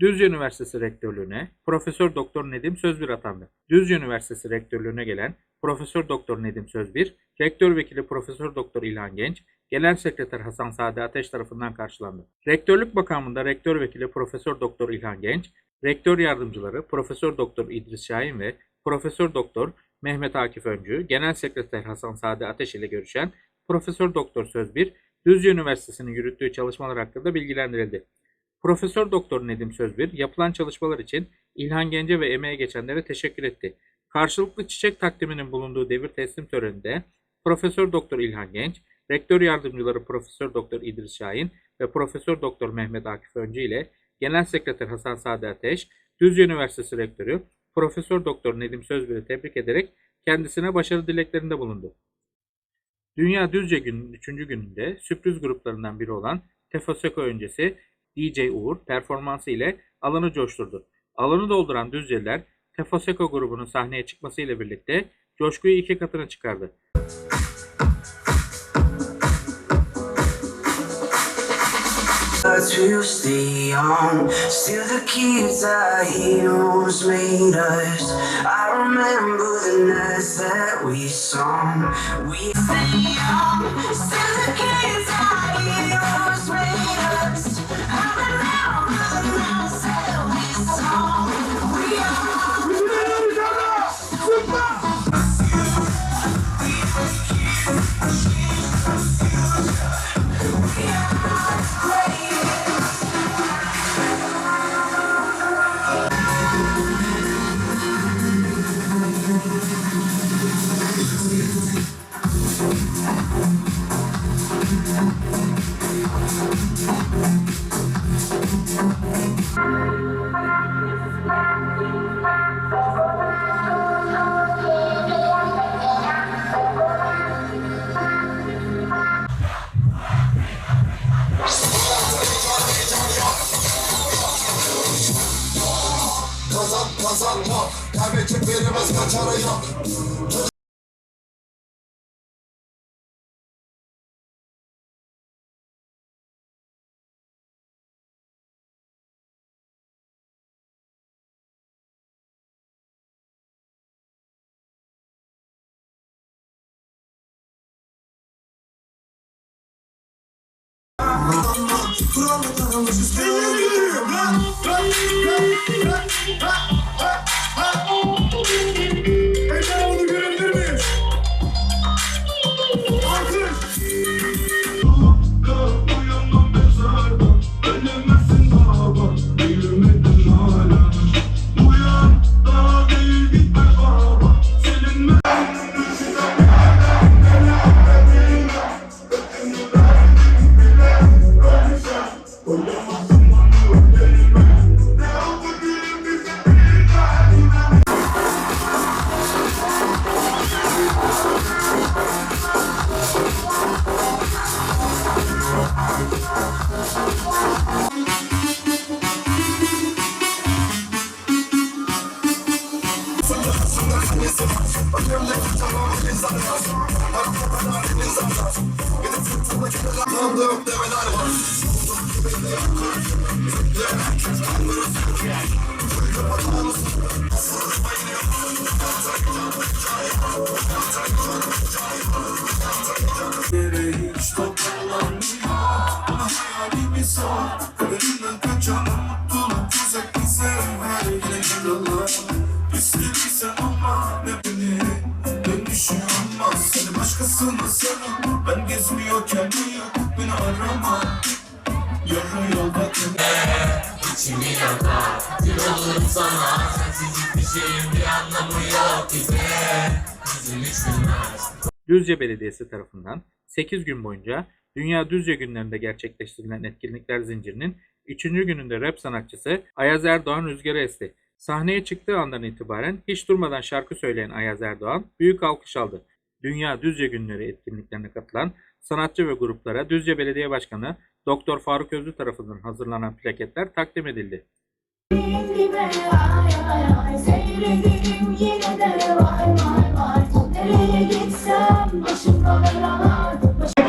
Düzce Üniversitesi Rektörlüğüne Profesör Doktor Nedim Sözbir atandı. Düzce Üniversitesi Rektörlüğüne gelen Profesör Doktor Nedim Sözbir, Rektör Vekili Profesör Doktor İlhan Genç, Genel Sekreter Hasan Sade Ateş tarafından karşılandı. Rektörlük makamında Rektör Vekili Profesör Doktor İlhan Genç, Rektör Yardımcıları Profesör Doktor İdris Şahin ve Profesör Doktor Mehmet Akif Öncü, Genel Sekreter Hasan Sade Ateş ile görüşen Profesör Doktor Sözbir, Düzce Üniversitesi'nin yürüttüğü çalışmalar hakkında bilgilendirildi. Profesör Doktor Nedim Sözbir yapılan çalışmalar için İlhan Gence ve emeğe geçenlere teşekkür etti. Karşılıklı çiçek takdiminin bulunduğu devir teslim töreninde Profesör Doktor İlhan Genç, Rektör Yardımcıları Profesör Doktor İdris Şahin ve Profesör Doktor Mehmet Akif Öncü ile Genel Sekreter Hasan Sade Ateş, Düzce Üniversitesi Rektörü Profesör Doktor Nedim Sözbir'i tebrik ederek kendisine başarı dileklerinde bulundu. Dünya Düzce Günü'nün 3. gününde sürpriz gruplarından biri olan Tefoseko öncesi DJ Uğur performansı ile alanı coşturdu. Alanı dolduran Düzceliler Tefoseko grubunun sahneye çıkmasıyla birlikte coşkuyu iki katına çıkardı. I Kurallı tanılmışız Geliyorum lan Ejder Dönüşü olmaz Seni başkasına sarıl Ben gezmiyorken niye beni arama. Yarı yolda İçimi yakar Kül olurum sana. Sensiz hiçbir şeyin bir anlamı yok bize Yüzüm hiç bilmez Düzce Belediyesi tarafından 8 gün boyunca Dünya Düzce günlerinde gerçekleştirilen etkinlikler zincirinin 3. gününde rap sanatçısı Ayaz Erdoğan rüzgarı esti. Sahneye çıktığı andan itibaren hiç durmadan şarkı söyleyen Ayaz Erdoğan büyük alkış aldı. Dünya Düzce Günleri etkinliklerine katılan sanatçı ve gruplara Düzce Belediye Başkanı Doktor Faruk Özlü tarafından hazırlanan plaketler takdim edildi.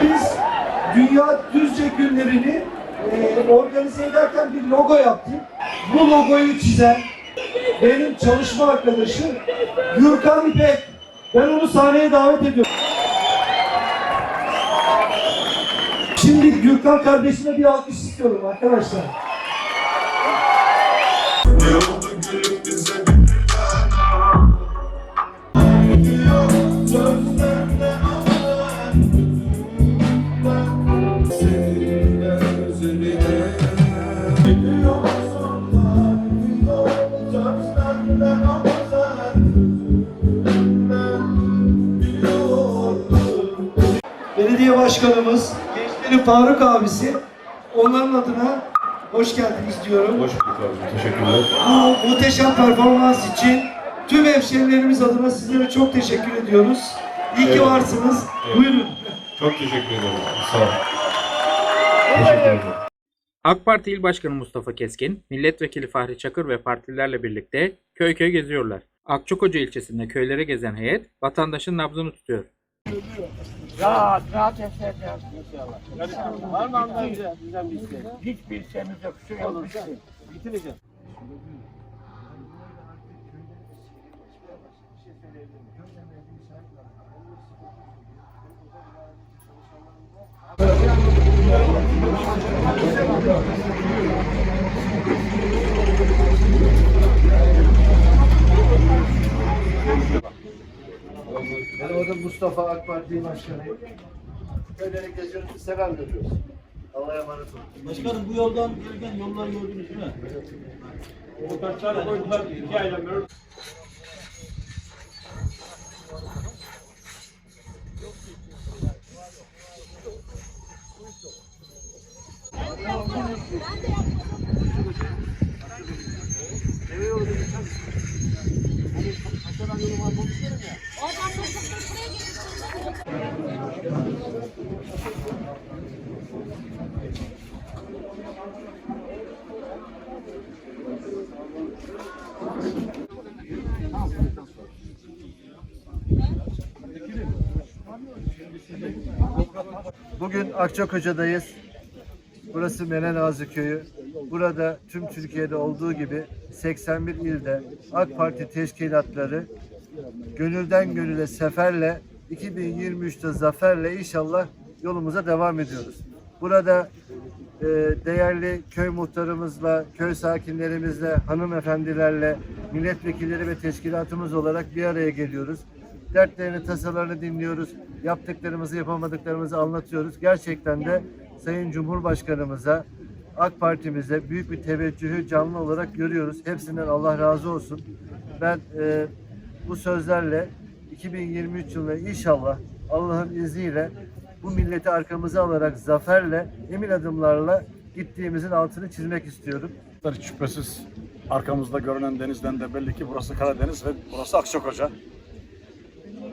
Biz Dünya Düzce Günlerini e, organize ederken bir logo yaptım. Bu logoyu çizen benim çalışma arkadaşım Gürkan İpek. Ben onu sahneye davet ediyorum. Şimdi Gürkan kardeşime bir alkış istiyorum arkadaşlar. Başkanımız, gençlerin Faruk abisi. Onların adına hoş geldiniz diyorum. Hoş bulduk abicim. Teşekkürler. Bu muhteşem performans için tüm hemşehrilerimiz adına sizlere çok teşekkür ediyoruz. İyi ki Evet. varsınız. Evet. Buyurun. Çok teşekkür ederim. Sağ ol. Teşekkür ederim. AK Parti İl Başkanı Mustafa Keskin, Milletvekili Fahri Çakır ve partilerle birlikte köy köy geziyorlar. Akçakoca ilçesinde köylere gezen heyet vatandaşın nabzını tutuyor. Rahat, rahat eser inşallah. Var mı anlayacağız bizden bir şey? Hiçbir şeyimiz yok. Şu yolu bitti. Bitireceğim. Orada Mustafa AK Parti Başkanıyım. Köyleri geziyoruz, selam veriyoruz. Allah'a emanet olun. Başkanım bu yoldan gelirken yolları gördünüz değil mi? Bugün Akçakoca'dayız. Burası Menenazi Köyü. Burada tüm Türkiye'de olduğu gibi 81 ilde AK Parti teşkilatları gönülden gönüle seferle 2023'te zaferle inşallah yolumuza devam ediyoruz. Burada e, değerli köy muhtarımızla, köy sakinlerimizle, hanımefendilerle, milletvekilleri ve teşkilatımız olarak bir araya geliyoruz. Dertlerini, tasalarını dinliyoruz. Yaptıklarımızı, yapamadıklarımızı anlatıyoruz. Gerçekten de Sayın Cumhurbaşkanımıza, AK Parti'mize büyük bir teveccühü canlı olarak görüyoruz. Hepsinden Allah razı olsun. Ben e, bu sözlerle 2023 yılında inşallah Allah'ın izniyle bu milleti arkamıza alarak zaferle, emin adımlarla gittiğimizin altını çizmek istiyorum. Hiç şüphesiz arkamızda görünen denizden de belli ki burası Karadeniz ve burası Akçakoca.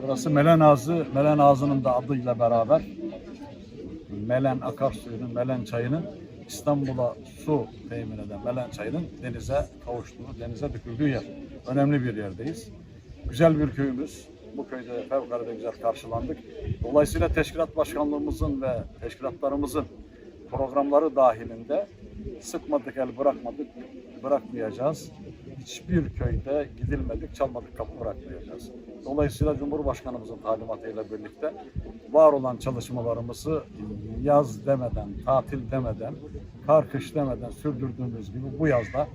Burası Melen Ağzı, Melen Ağzı'nın da adıyla beraber Melen akarsuyunun, Melen çayının İstanbul'a su temin eden Melen çayının denize kavuştuğu, denize döküldüğü yer. Önemli bir yerdeyiz. Güzel bir köyümüz. Bu köyde fevkalade güzel karşılandık. Dolayısıyla teşkilat başkanlığımızın ve teşkilatlarımızın programları dahilinde sıkmadık el bırakmadık, bırakmayacağız. Hiçbir köyde gidilmedik, çalmadık kapı bırakmayacağız. Dolayısıyla Cumhurbaşkanımızın talimatıyla birlikte var olan çalışmalarımızı yaz demeden, tatil demeden, kar kış demeden sürdürdüğümüz gibi bu yazda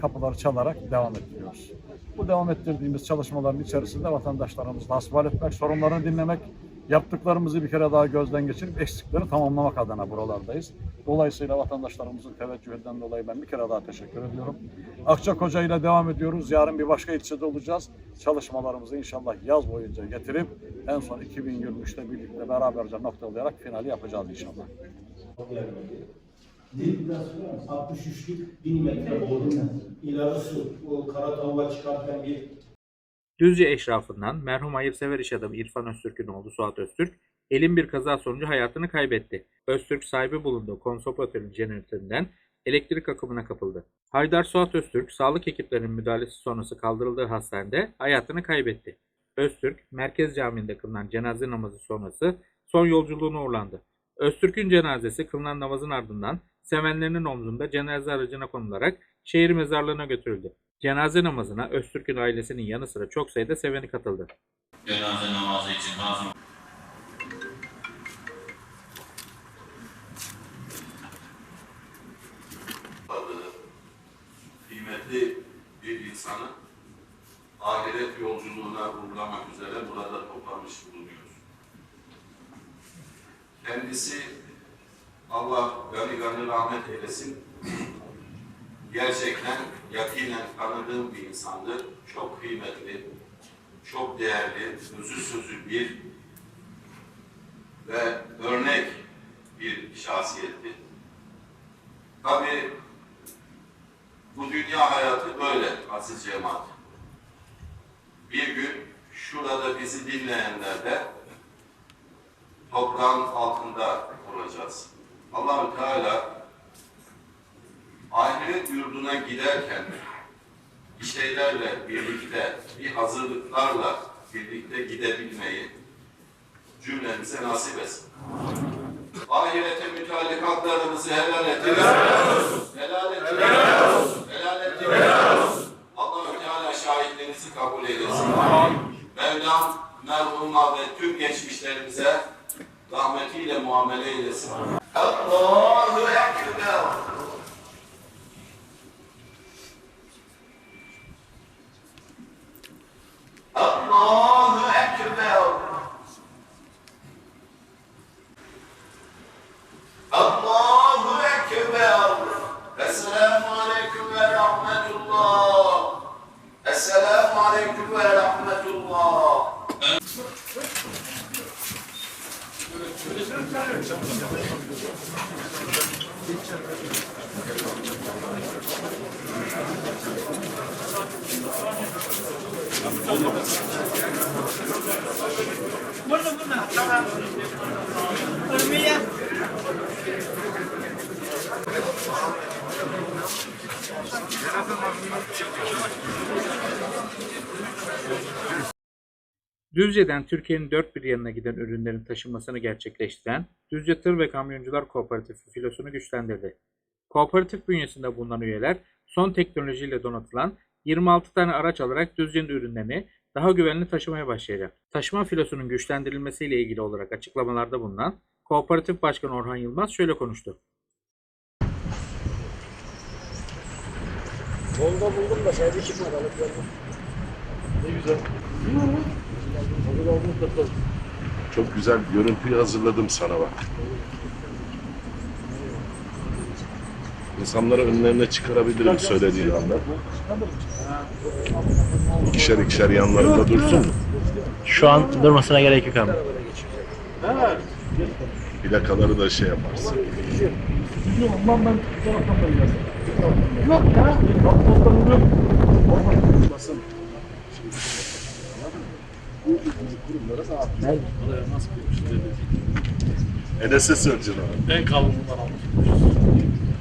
kapıları çalarak devam ettiriyoruz. Bu devam ettirdiğimiz çalışmaların içerisinde vatandaşlarımızla hasbihal etmek, sorunlarını dinlemek, yaptıklarımızı bir kere daha gözden geçirip eksikleri tamamlamak adına buralardayız. Dolayısıyla vatandaşlarımızın teveccühünden dolayı ben bir kere daha teşekkür ediyorum. Akçakoca ile devam ediyoruz. Yarın bir başka ilçede olacağız. Çalışmalarımızı inşallah yaz boyunca getirip en son 2023'te birlikte beraberce noktalayarak finali yapacağız inşallah. Misin? 63'lük 1000 metre boyunda. İlerisi o kara tavuğa çıkarken bir Düzce eşrafından merhum hayırsever iş adamı İrfan Öztürk'ün oğlu Suat Öztürk, elin bir kaza sonucu hayatını kaybetti. Öztürk sahibi bulunduğu konsopatörün jeneratöründen elektrik akımına kapıldı. Haydar Suat Öztürk, sağlık ekiplerinin müdahalesi sonrası kaldırıldığı hastanede hayatını kaybetti. Öztürk, Merkez Camii'nde kılınan cenaze namazı sonrası son yolculuğuna uğurlandı. Öztürk'ün cenazesi kılınan namazın ardından sevenlerinin omzunda cenaze aracına konularak şehir mezarlığına götürüldü. Cenaze namazına Öztürk'ün ailesinin yanı sıra çok sayıda seveni katıldı. Cenaze namazı için hazır. kıymetli bir insanı ahiret yolculuğuna uğurlamak üzere burada toplanmış bulunuyoruz. Kendisi Allah gani gani rahmet eylesin. Gerçekten yakinen tanıdığım bir insandı. Çok kıymetli, çok değerli, özü sözü bir ve örnek bir şahsiyetti. Tabii bu dünya hayatı böyle aziz cemaat. Bir gün şurada bizi dinleyenler de toprağın altında olacağız. Allahü Teala ahiret yurduna giderken bir şeylerle birlikte, bir hazırlıklarla birlikte gidebilmeyi cümlemize nasip etsin. Ahirete mütalikatlarımızı helal ettiniz. Helal ettiniz. Helal ettiniz. Allah-u Teala şahitlerinizi kabul eylesin. Mevlam merhuma ve tüm geçmişlerimize rahmetiyle muamele eylesin. Allahu Ekber. Allahu Ekber. Allahu Ekber. Esselamu Aleyküm ve Rahmetullah. Esselamu Aleyküm ve Rahmetullah. Düzce'den Türkiye'nin dört bir yanına giden ürünlerin taşınmasını gerçekleştiren Düzce Tır ve Kamyoncular Kooperatifi filosunu güçlendirdi. Kooperatif bünyesinde bulunan üyeler son teknolojiyle donatılan 26 tane araç alarak Düzce'nin ürünlerini daha güvenli taşımaya başlayacak. Taşıma filosunun güçlendirilmesiyle ilgili olarak açıklamalarda bulunan Kooperatif Başkanı Orhan Yılmaz şöyle konuştu. Çok güzel görüntüyü hazırladım sana bak. İnsanları önlerine çıkarabilirim söylediğin anda. İkişer ikişer yanlarında dursun mu? Şu an durmasına gerek yok abi. Plakaları da şey yaparsın. Enes'e söyleyeceksin abi. En kalınından aldım.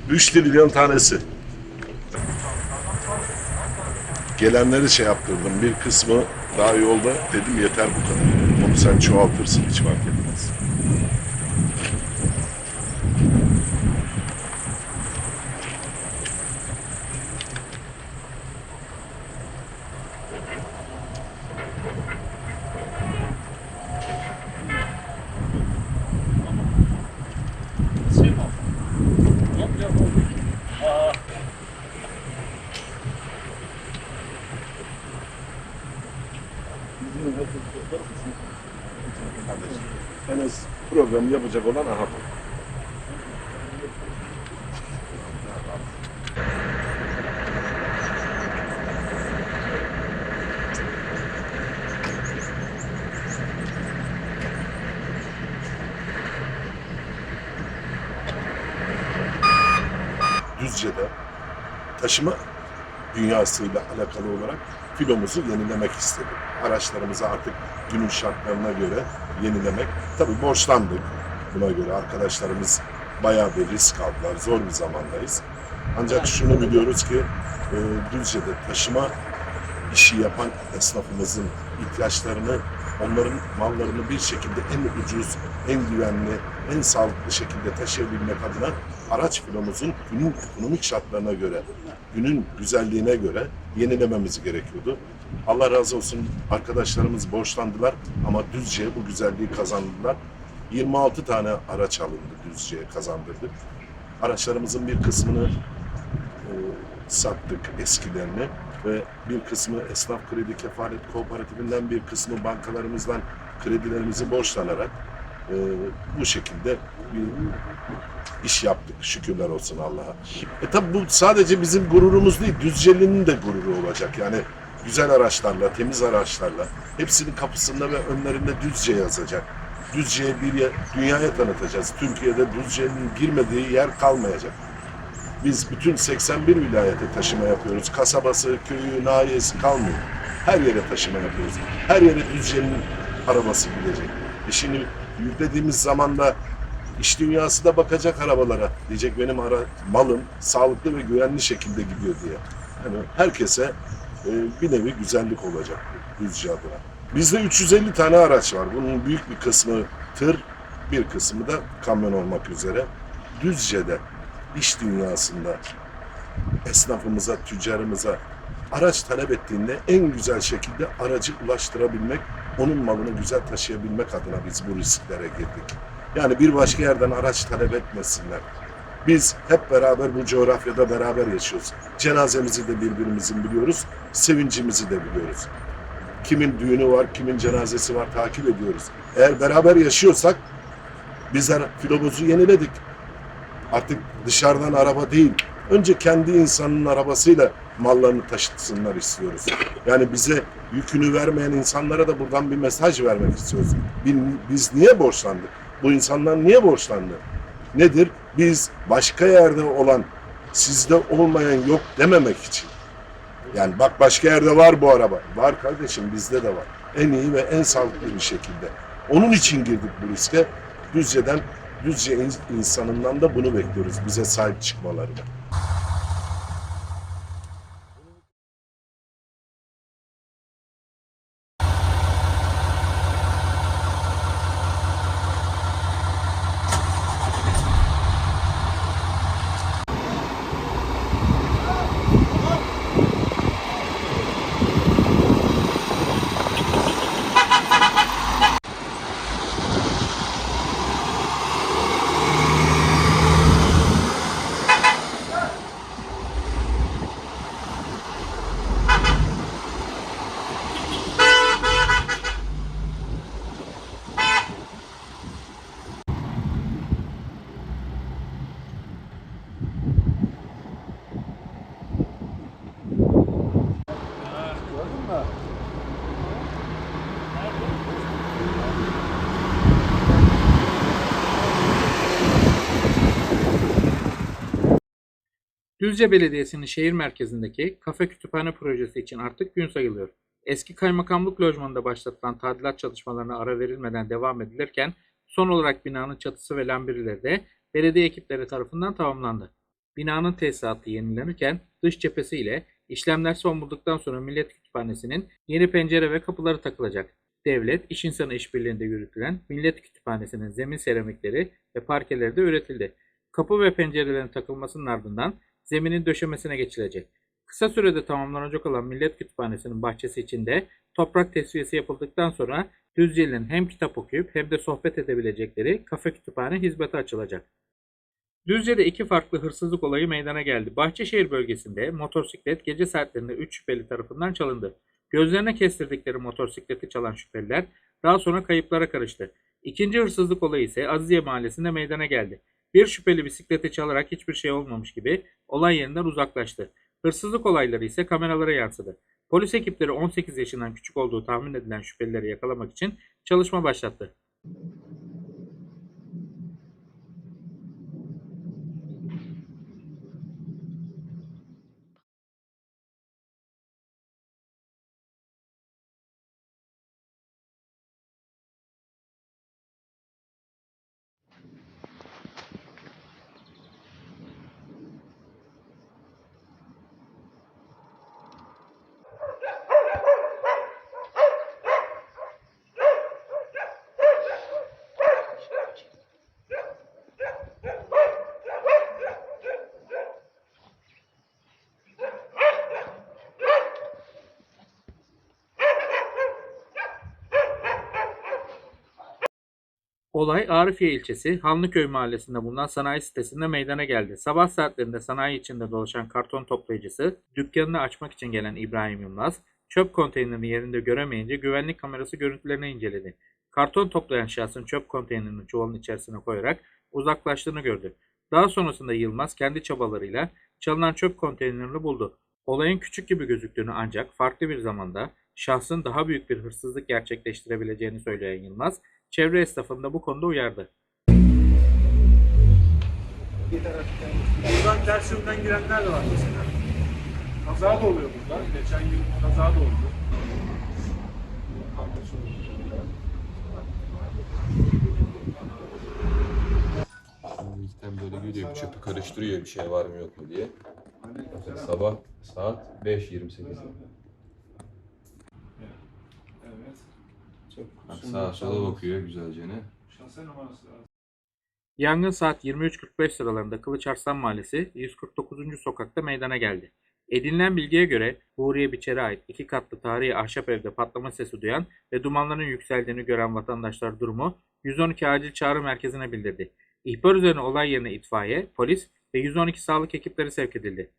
3 trilyon tanesi. Gelenleri şey yaptırdım. Bir kısmı daha yolda. Dedim yeter bu kadar. Onu sen çoğaltırsın hiç fark etmez. Programı yapacak olan aha. Düzce'de taşıma dünyasıyla alakalı olarak filomuzu yenilemek istedik. Araçlarımızı artık günün şartlarına göre yenilemek. Tabii borçlandık buna göre. Arkadaşlarımız bayağı bir risk aldılar. Zor bir zamandayız. Ancak şunu biliyoruz ki e, Düzce'de taşıma işi yapan esnafımızın ihtiyaçlarını onların mallarını bir şekilde en ucuz, en güvenli, en sağlıklı şekilde taşıyabilmek adına araç filomuzun günün ekonomik şartlarına göre, günün güzelliğine göre yenilememiz gerekiyordu. Allah razı olsun arkadaşlarımız borçlandılar ama Düzce'ye bu güzelliği kazandılar. 26 tane araç alındı Düzce'ye kazandırdık. Araçlarımızın bir kısmını e, sattık eskilerini ve bir kısmı esnaf kredi kefalet kooperatifinden bir kısmı bankalarımızdan kredilerimizi borçlanarak e, bu şekilde bir iş yaptık şükürler olsun Allah'a. E tabi bu sadece bizim gururumuz değil, Düzceli'nin de gururu olacak. Yani güzel araçlarla, temiz araçlarla hepsinin kapısında ve önlerinde Düzce yazacak. Düzce'yi bir ye- dünyaya tanıtacağız. Türkiye'de Düzce'nin girmediği yer kalmayacak. Biz bütün 81 vilayete taşıma yapıyoruz. Kasabası, köyü, nahiyesi kalmıyor. Her yere taşıma yapıyoruz. Her yere Düzce'nin arabası gidecek. E şimdi yüklediğimiz zaman da iş dünyası da bakacak arabalara. Diyecek benim ara, malım sağlıklı ve güvenli şekilde gidiyor diye. Yani herkese bir nevi güzellik olacak Düzce adına. Bizde 350 tane araç var. Bunun büyük bir kısmı tır, bir kısmı da kamyon olmak üzere. Düzce'de iş dünyasında esnafımıza, tüccarımıza araç talep ettiğinde en güzel şekilde aracı ulaştırabilmek, onun malını güzel taşıyabilmek adına biz bu risklere girdik. Yani bir başka yerden araç talep etmesinler. Biz hep beraber bu coğrafyada beraber yaşıyoruz. Cenazemizi de birbirimizin biliyoruz, sevincimizi de biliyoruz. Kimin düğünü var, kimin cenazesi var takip ediyoruz. Eğer beraber yaşıyorsak bizler filomuzu yeniledik. Artık dışarıdan araba değil, önce kendi insanın arabasıyla mallarını taşıtsınlar istiyoruz. Yani bize yükünü vermeyen insanlara da buradan bir mesaj vermek istiyoruz. Biz, niye borçlandık? Bu insanlar niye borçlandı? Nedir? Biz başka yerde olan, sizde olmayan yok dememek için. Yani bak başka yerde var bu araba. Var kardeşim bizde de var. En iyi ve en sağlıklı bir şekilde. Onun için girdik bu riske. Düzce'den, Düzce in- insanından da bunu bekliyoruz. Bize sahip çıkmalarını. Düzce Belediyesi'nin şehir merkezindeki kafe kütüphane projesi için artık gün sayılıyor. Eski kaymakamlık lojmanında başlatılan tadilat çalışmalarına ara verilmeden devam edilirken son olarak binanın çatısı ve lambirleri de belediye ekipleri tarafından tamamlandı. Binanın tesisatı yenilenirken dış cephesi ile işlemler son bulduktan sonra Millet Kütüphanesi'nin yeni pencere ve kapıları takılacak. Devlet, iş insanı işbirliğinde yürütülen Millet Kütüphanesi'nin zemin seramikleri ve parkeleri de üretildi. Kapı ve pencerelerin takılmasının ardından zeminin döşemesine geçilecek. Kısa sürede tamamlanacak olan Millet Kütüphanesi'nin bahçesi içinde toprak tesviyesi yapıldıktan sonra Düzceli'nin hem kitap okuyup hem de sohbet edebilecekleri kafe kütüphane hizmete açılacak. Düzce'de iki farklı hırsızlık olayı meydana geldi. Bahçeşehir bölgesinde motosiklet gece saatlerinde 3 şüpheli tarafından çalındı. Gözlerine kestirdikleri motosikleti çalan şüpheliler daha sonra kayıplara karıştı. İkinci hırsızlık olayı ise Aziziye mahallesinde meydana geldi. Bir şüpheli bisikleti çalarak hiçbir şey olmamış gibi olay yerinden uzaklaştı. Hırsızlık olayları ise kameralara yansıdı. Polis ekipleri 18 yaşından küçük olduğu tahmin edilen şüphelileri yakalamak için çalışma başlattı. Olay Arifiye ilçesi Hanlıköy mahallesinde bulunan sanayi sitesinde meydana geldi. Sabah saatlerinde sanayi içinde dolaşan karton toplayıcısı dükkanını açmak için gelen İbrahim Yılmaz çöp konteynerini yerinde göremeyince güvenlik kamerası görüntülerini inceledi. Karton toplayan şahsın çöp konteynerini çuvalın içerisine koyarak uzaklaştığını gördü. Daha sonrasında Yılmaz kendi çabalarıyla çalınan çöp konteynerini buldu. Olayın küçük gibi gözüktüğünü ancak farklı bir zamanda şahsın daha büyük bir hırsızlık gerçekleştirebileceğini söyleyen Yılmaz, çevre esnafını da bu konuda uyardı. Buradan ters yönden girenler de var mesela. Kaza da oluyor burada. Geçen yıl kaza da oldu. İlkten böyle geliyor, bir çöpü karıştırıyor bir şey var mı yok mu diye. Sabah saat 5.28. Bak sağa sola bakıyor güzelce ne. Şase numarası lazım. Yangın saat 23.45 sıralarında Kılıçarslan Mahallesi 149. sokakta meydana geldi. Edinilen bilgiye göre Huriye Biçer'e ait iki katlı tarihi ahşap evde patlama sesi duyan ve dumanların yükseldiğini gören vatandaşlar durumu 112 acil çağrı merkezine bildirdi. İhbar üzerine olay yerine itfaiye, polis ve 112 sağlık ekipleri sevk edildi.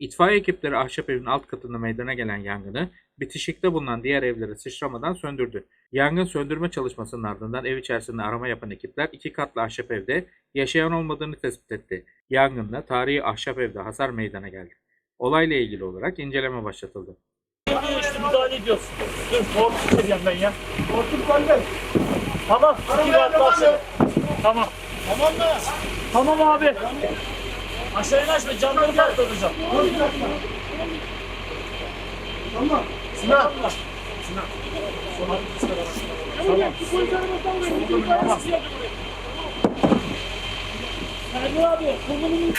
İtfaiye ekipleri ahşap evin alt katında meydana gelen yangını bitişikte bulunan diğer evlere sıçramadan söndürdü. Yangın söndürme çalışmasının ardından ev içerisinde arama yapan ekipler iki katlı ahşap evde yaşayan olmadığını tespit etti. Yangında tarihi ahşap evde hasar meydana geldi. Olayla ilgili olarak inceleme başlatıldı. İşte müdahale ediyorsun. Dur korkup vereceğim ben ya. Korkup bende. Tamam. Tamam. Tamam mı? Tamam abi. Aşağı inaşma camları patlatacağım. Tamam. Sinan. Sinan. Tamam. Tamam. Serdar abi, kolunu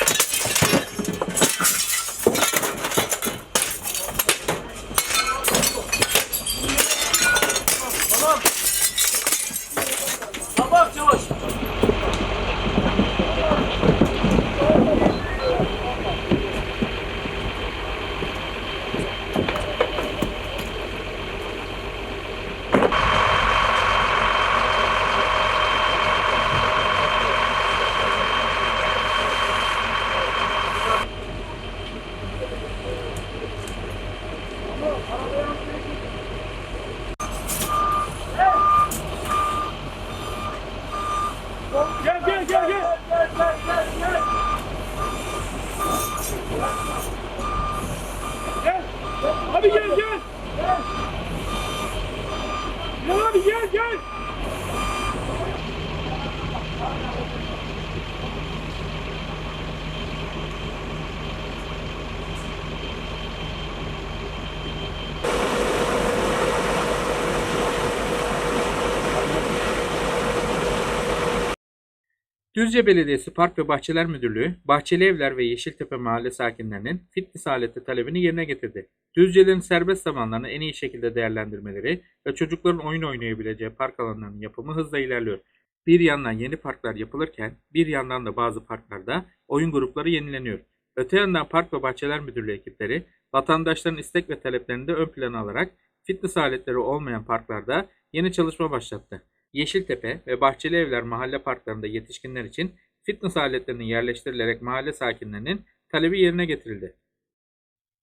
Düzce Belediyesi Park ve Bahçeler Müdürlüğü, Bahçeli Evler ve Yeşiltepe mahalle sakinlerinin fitness aleti talebini yerine getirdi. Düzcelerin serbest zamanlarını en iyi şekilde değerlendirmeleri ve çocukların oyun oynayabileceği park alanlarının yapımı hızla ilerliyor. Bir yandan yeni parklar yapılırken bir yandan da bazı parklarda oyun grupları yenileniyor. Öte yandan Park ve Bahçeler Müdürlüğü ekipleri vatandaşların istek ve taleplerini de ön plana alarak fitness aletleri olmayan parklarda yeni çalışma başlattı. Yeşiltepe ve Bahçeli Evler mahalle parklarında yetişkinler için fitness aletlerinin yerleştirilerek mahalle sakinlerinin talebi yerine getirildi.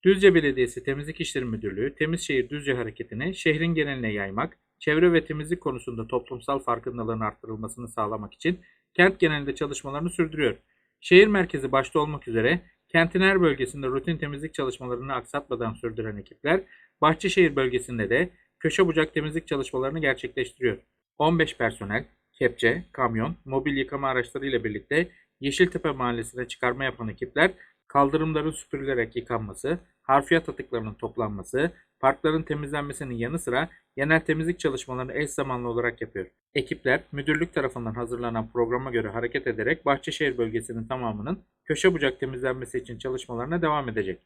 Düzce Belediyesi Temizlik İşleri Müdürlüğü, Temiz Şehir Düzce hareketini şehrin geneline yaymak, çevre ve temizlik konusunda toplumsal farkındalığın arttırılmasını sağlamak için kent genelinde çalışmalarını sürdürüyor. Şehir merkezi başta olmak üzere kentin her bölgesinde rutin temizlik çalışmalarını aksatmadan sürdüren ekipler, Bahçeşehir bölgesinde de köşe bucak temizlik çalışmalarını gerçekleştiriyor. 15 personel, kepçe, kamyon, mobil yıkama araçları ile birlikte Yeşiltepe Mahallesi'ne çıkarma yapan ekipler kaldırımların süpürülerek yıkanması, harfiyat atıklarının toplanması, parkların temizlenmesinin yanı sıra genel temizlik çalışmalarını eş zamanlı olarak yapıyor. Ekipler müdürlük tarafından hazırlanan programa göre hareket ederek Bahçeşehir bölgesinin tamamının köşe bucak temizlenmesi için çalışmalarına devam edecek.